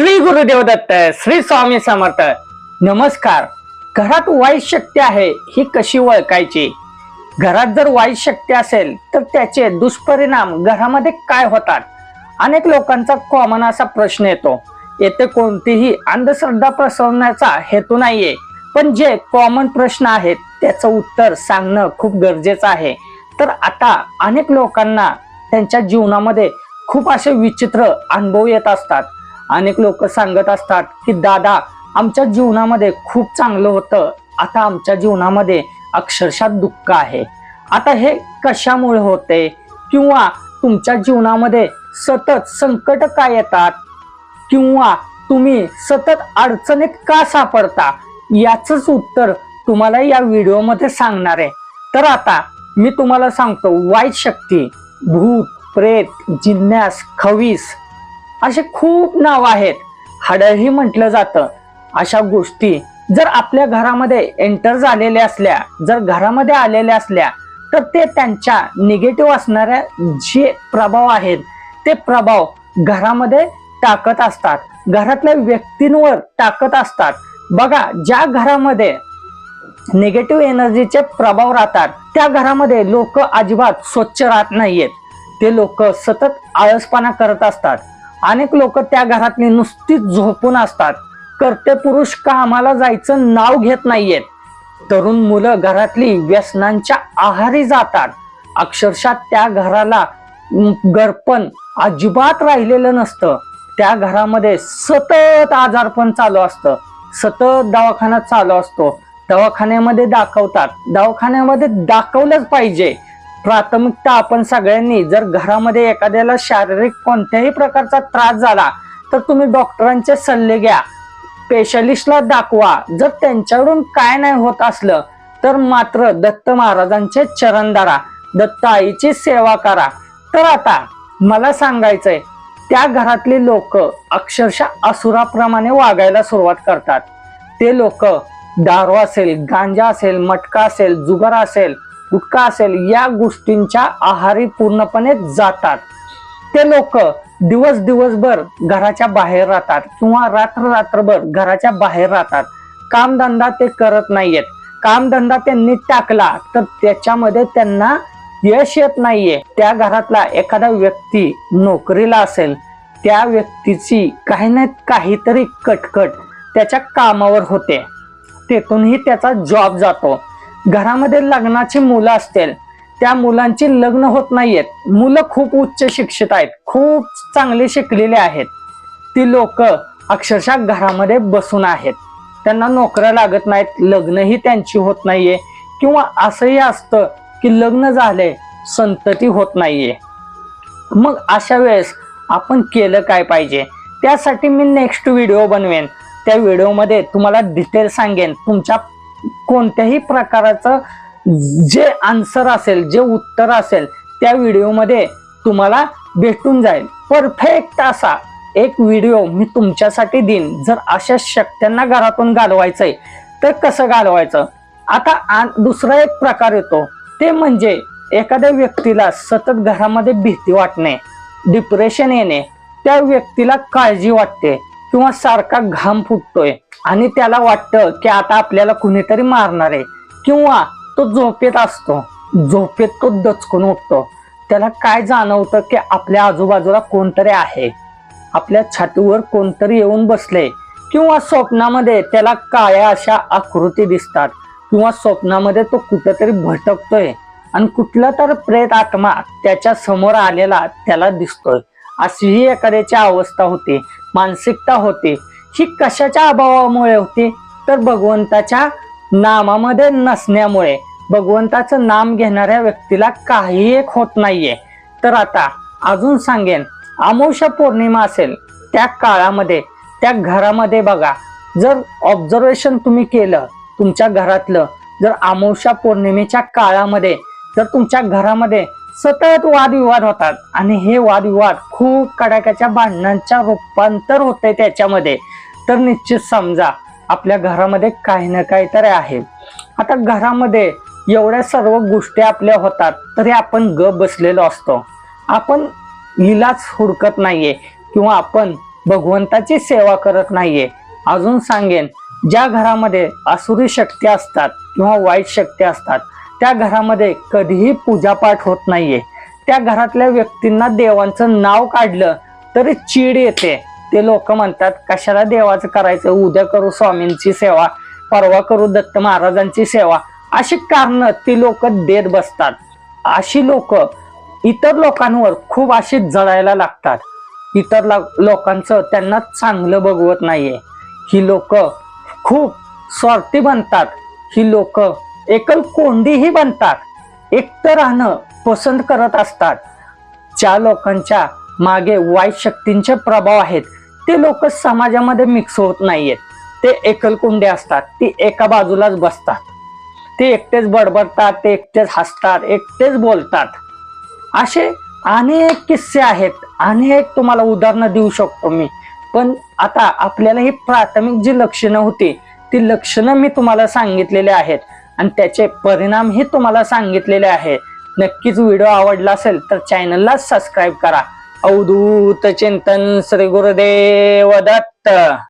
श्री गुरुदेव दत्त श्री स्वामी समर्थ. नमस्कार. घरात वाईट शक्ती आहे ही कशी ओळखायची? घरात जर वाईट शक्ती असेल तर त्याचे दुष्परिणाम घरामध्ये काय होतात? अनेक लोकांचा कॉमन असा प्रश्न येतो. येथे कोणतीही अंधश्रद्धा पसरवण्याचा हेतू नाहीये. पण जे कॉमन प्रश्न आहेत त्याचं उत्तर सांगणं खूप गरजेचं आहे. तर आता अनेक लोकांना त्यांच्या जीवनामध्ये खूप असे विचित्र अनुभव येत असतात. अनेक लोक सांगत असतात की दादा आमच्या जीवनामध्ये खूप चांगलं होतं. आता आमच्या जीवनामध्ये अक्षरशः दुःख आहे. आता हे कशामुळे होते? किंवा तुमच्या जीवनामध्ये सतत संकट का येतात? किंवा तुम्ही सतत अडचणीत का सापडता? याचंच उत्तर तुम्हाला या व्हिडिओमध्ये सांगणार आहे. तर आता मी तुम्हाला सांगतो वाईट शक्ती भूत प्रेत जिन्यास खवीस असे खूप नाव आहेत. हडही म्हटलं जातं. अशा गोष्टी जर आपल्या घरामध्ये एंटर झालेल्या असल्या जर घरामध्ये आलेल्या असल्या तर ते त्यांच्या निगेटिव्ह असणाऱ्या जे प्रभाव आहेत ते प्रभाव घरामध्ये टाकत असतात. घरातल्या व्यक्तींवर टाकत असतात. बघा ज्या घरामध्ये निगेटिव्ह एनर्जीचे प्रभाव राहतात त्या घरामध्ये लोक अजिबात स्वच्छ राहत नाहीयेत. ते लोक सतत आळसपणा करत असतात. अनेक लोक त्या घरातली नुसतीच झोपून असतात. करते पुरुष कामाला जायचं नाव घेत नाहीयेत. तरुण मुलं घरातली व्यसनांच्या आहारी जातात. अक्षरशः त्या घराला गरपण अजिबात राहिलेलं नसतं. त्या घरामध्ये सतत आजारपण चालू असतं. सतत दवाखाना चालू असतो. दवाखान्यामध्ये दाखवतात. दवाखान्यामध्ये दाखवलंच पाहिजे. प्राथमिकता आपण सगळ्यांनी जर घरामध्ये एखाद्याला शारीरिक कोणत्याही प्रकारचा त्रास झाला तर तुम्ही डॉक्टरांचे सल्ले घ्या. स्पेशलिस्टला दाखवा. जर त्यांच्याकडून काय नाही होत असलं तर मात्र दत्त महाराजांचे चरण धरा. दत्त आईची सेवा करा. तर आता मला सांगायचंय त्या घरातले लोक अक्षरशः असुराप्रमाणे वागायला सुरुवात करतात. ते लोक दारू असेल गांजा असेल मटका असेल जुगार असेल गुटखा असेल या गोष्टींच्या आहारी पूर्णपणे जातात. ते लोक दिवस दिवसभर घराच्या बाहेर राहतात किंवा रात्र रात्रभर घराच्या बाहेर राहतात. कामधंदा ते करत नाहीयेत. कामधंदा त्यांनी टाकला तर त्याच्यामध्ये त्यांना यश येत नाहीये. त्या घरातला एखादा व्यक्ती नोकरीला असेल त्या व्यक्तीची काही ना काहीतरी कटकट त्याच्या कामावर होते. तेथूनही त्याचा जॉब जातो. घरामध्ये लग्नाची मुलं असतील त्या मुलांची लग्न होत नाहीयेत. मुलं खूप उच्च शिक्षित आहेत खूप चांगले शिकलेले आहेत. ती लोक अक्षरशः घरामध्ये बसून आहेत. त्यांना नोकऱ्या लागत नाहीत लग्नही त्यांची होत नाहीये. किंवा असंही असतं की लग्न झाले संतती होत नाहीये. मग अशा वेळेस आपण केलं काय पाहिजे? त्यासाठी मी नेक्स्ट व्हिडिओ बनवेन. त्या व्हिडिओमध्ये तुम्हाला डिटेल सांगेन तुमच्या कोणत्याही प्रकाराचं जे आन्सर असेल जे उत्तर असेल त्या व्हिडिओमध्ये तुम्हाला भेटून जाईल. परफेक्ट असा एक व्हिडिओ मी तुमच्यासाठी देईन. जर अशा शक्त्यांना घरातून घालवायचंय तर कसं घालवायचं? आता आ- दुसरा एक प्रकार येतो. ते म्हणजे एखाद्या व्यक्तीला सतत घरामध्ये भीती वाटणे डिप्रेशन येणे त्या व्यक्तीला काळजी वाटते. किंवा सारखा घाम फुटतोय. आणि त्याला वाटतं की आता आपल्याला कुणीतरी मारणार आहे. किंवा तो झोपेत असतो. झोपेत तो दचकून उठतो. त्याला काय जाणवतं की आपल्या आजूबाजूला कोणतरी आहे? आपल्या छातीवर कोणतरी येऊन बसले किंवा स्वप्नामध्ये त्याला काळ्या अशा आकृती दिसतात. किंवा स्वप्नामध्ये तो कुठेतरी भटकतोय. आणि कुठला तर प्रेत आत्मा त्याच्यासमोर आलेला त्याला दिसतोय. अशीही एखाद्याची अवस्था होती मानसिकता होती ही कशाच्या अभावामुळे होती? तर भगवंताच्या नामामध्ये नसण्यामुळे. भगवंताचं नाम घेणाऱ्या व्यक्तीला काही एक होत नाहीये. तर आता अजून सांगेन अमावस्या पौर्णिमा असेल त्या काळामध्ये त्या घरामध्ये बघा जर ऑब्झर्वेशन तुम्ही केलं तुमच्या घरातलं जर अमावस्या पौर्णिमेच्या काळामध्ये जर तुमच्या घरामध्ये सतत वादविवाद होतात. आणि हे वादविवाद खूप कडाक्याच्या भांडणांच्या रूपांतर होते त्याच्यामध्ये. तर निश्चित समजा आपल्या घरामध्ये काही ना काहीतरी आहे. आता घरामध्ये एवढ्या सर्व गोष्टी आपल्या होतात तरी आपण ग बसलेलो असतो. आपण लिलाच हुडकत नाहीये किंवा आपण भगवंताची सेवा करत नाहीये. अजून सांगेन ज्या घरामध्ये असुरी शक्ती असतात किंवा वाईट शक्ती असतात त्या घरामध्ये कधीही पूजापाठ होत नाहीये. त्या घरातल्या व्यक्तींना देवांचं नाव काढलं तरी चीड येते. ते लोक म्हणतात कशाला देवाचं करायचं? उद्या करू स्वामींची सेवा परवा करू दत्त महाराजांची सेवा. अशी कारण ती लोक देत बसतात. अशी लोक इतर लोकांवर खूप अशी जळायला लागतात. इतर ला- लोकांचं त्यांना चांगलं बघवत नाहीये. ही लोक खूप स्वार्थी बनतात. ही लोक एकल कोंडीही बनतात. एकटं राहणं पसंत करत असतात. ज्या लोकांच्या मागे वाईट शक्तींचे प्रभाव आहेत ते लोक समाजामध्ये मिक्स होत नाहीयेत. ते एकलकोंडे असतात ती एका बाजूलाच बसतात. ते एकटेच बडबडतात ते एकटेच हसतात एकटेच बोलतात. असे अनेक किस्से आहेत. अनेक तुम्हाला उदाहरणं देऊ शकतो मी. पण आता आपल्याला ही प्राथमिक जी लक्षणं होती ती लक्षणं मी तुम्हाला सांगितलेली आहेत. आणि त्याचे परिणाम हे तुम्हाला सांगितलेले आहेत नक्कीच व्हिडिओ आवडला असेल तर चॅनलला सबस्क्राईब करा. अवधूत चिंतन श्री गुरुदेव दत्त.